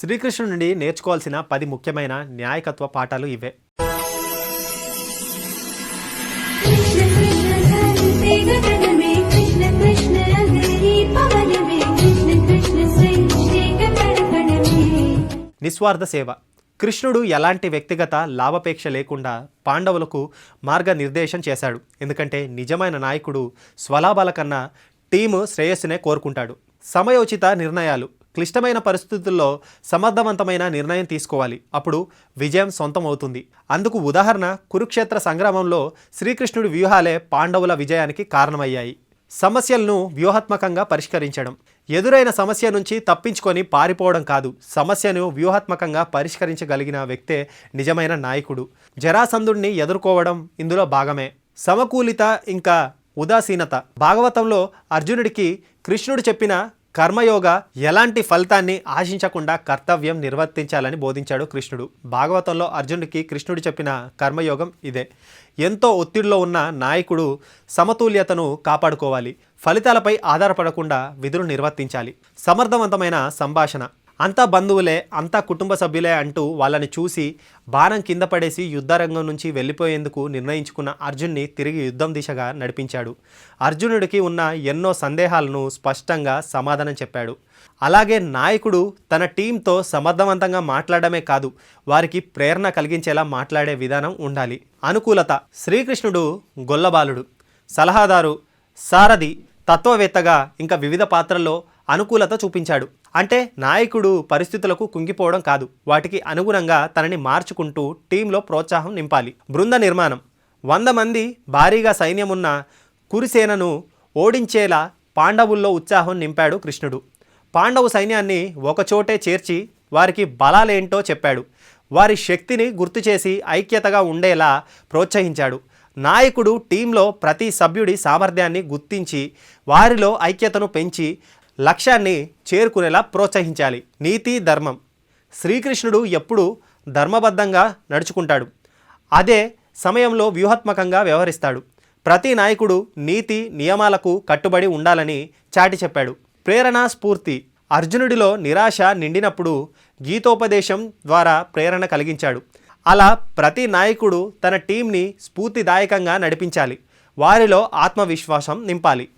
శ్రీకృష్ణుడి నుండి నేర్చుకోవాల్సిన పది ముఖ్యమైన న్యాయకత్వ పాఠాలు ఇవే. నిస్వార్థ సేవ. కృష్ణుడు ఎలాంటి వ్యక్తిగత లాభపేక్ష లేకుండా పాండవులకు మార్గనిర్దేశం చేశాడు. ఎందుకంటే నిజమైన నాయకుడు స్వలాభాల కన్నా టీము శ్రేయస్సునే కోరుకుంటాడు. సమయోచిత నిర్ణయాలు. క్లిష్టమైన పరిస్థితుల్లో సమర్థవంతమైన నిర్ణయం తీసుకోవాలి. అప్పుడు విజయం సొంతం అవుతుంది అందుకు ఉదాహరణ కురుక్షేత్ర సంగ్రామంలో శ్రీకృష్ణుడి వ్యూహాలే పాండవుల విజయానికి కారణమయ్యాయి. సమస్యలను వ్యూహాత్మకంగా పరిష్కరించడం. ఎదురైన సమస్య నుంచి తప్పించుకొని పారిపోవడం కాదు. సమస్యను వ్యూహాత్మకంగా పరిష్కరించగలిగిన వ్యక్తే నిజమైన నాయకుడు. జరాసంధుడిని ఎదుర్కోవడం ఇందులో భాగమే. సమకూలిత ఇంకా ఉదాసీనత. భాగవతంలో అర్జునుడికి కృష్ణుడు చెప్పిన కర్మయోగ ఎలాంటి ఫలితాన్ని ఆశించకుండా కర్తవ్యం నిర్వర్తించాలని బోధించాడు కృష్ణుడు. భాగవతంలో అర్జునుడికి కృష్ణుడు చెప్పిన కర్మయోగం ఇదే. ఎంతో ఒత్తిడిలో ఉన్న నాయకుడు సమతుల్యతను కాపాడుకోవాలి. ఫలితాలపై ఆధారపడకుండా విధులు నిర్వర్తించాలి. సమర్థవంతమైన సంభాషణ. అంతా బంధువులే అంతా కుటుంబ సభ్యులే అంటూ వాళ్ళని చూసి బాణం కింద పడేసి యుద్ధరంగం నుంచి వెళ్ళిపోయేందుకు నిర్ణయించుకున్న అర్జున్ని తిరిగి యుద్ధం దిశగా నడిపించాడు. అర్జునుడికి ఉన్న ఎన్నో సందేహాలను స్పష్టంగా సమాధానం చెప్పాడు. అలాగే నాయకుడు తన టీంతో సమర్థవంతంగా మాట్లాడమే కాదు వారికి ప్రేరణ కలిగించేలా మాట్లాడే విధానం ఉండాలి. అనుకూలత శ్రీకృష్ణుడు గొల్లబాలుడు సలహాదారు సారథి తత్వవేత్తగా ఇంకా వివిధ పాత్రల్లో అనుకూలత చూపించాడు. అంటే నాయకుడు పరిస్థితులకు కుంగిపోవడం కాదు. వాటికి అనుగుణంగా తనని మార్చుకుంటూ టీంలో ప్రోత్సాహం నింపాలి. బృంద నిర్మాణం. వంద మంది భారీగా సైన్యమున్న కురిసేనను ఓడించేలా పాండవుల్లో ఉత్సాహం నింపాడు కృష్ణుడు. పాండవు సైన్యాన్ని ఒకచోటే చేర్చి వారికి బలాలేంటో చెప్పాడు. వారి శక్తిని గుర్తు చేసి ఐక్యతగా ఉండేలా ప్రోత్సహించాడు. నాయకుడు టీంలో ప్రతి సభ్యుడి సామర్థ్యాన్ని గుర్తించి వారిలో ఐక్యతను పెంచి లక్ష్యాన్ని చేరుకునేలా ప్రోత్సహించాలి. నీతి ధర్మం. శ్రీకృష్ణుడు ఎప్పుడూ ధర్మబద్ధంగా నడుచుకుంటాడు. అదే సమయంలో వ్యూహాత్మకంగా వ్యవహరిస్తాడు. ప్రతి నాయకుడు నీతి నియమాలకు కట్టుబడి ఉండాలని చాటి చెప్పాడు. ప్రేరణ స్ఫూర్తి. అర్జునుడిలో నిరాశ నిండినప్పుడు గీతోపదేశం ద్వారా ప్రేరణ కలిగించాడు. అలా ప్రతి నాయకుడు తన టీంని స్ఫూర్తిదాయకంగా నడిపించాలి. వారిలో ఆత్మవిశ్వాసం నింపాలి.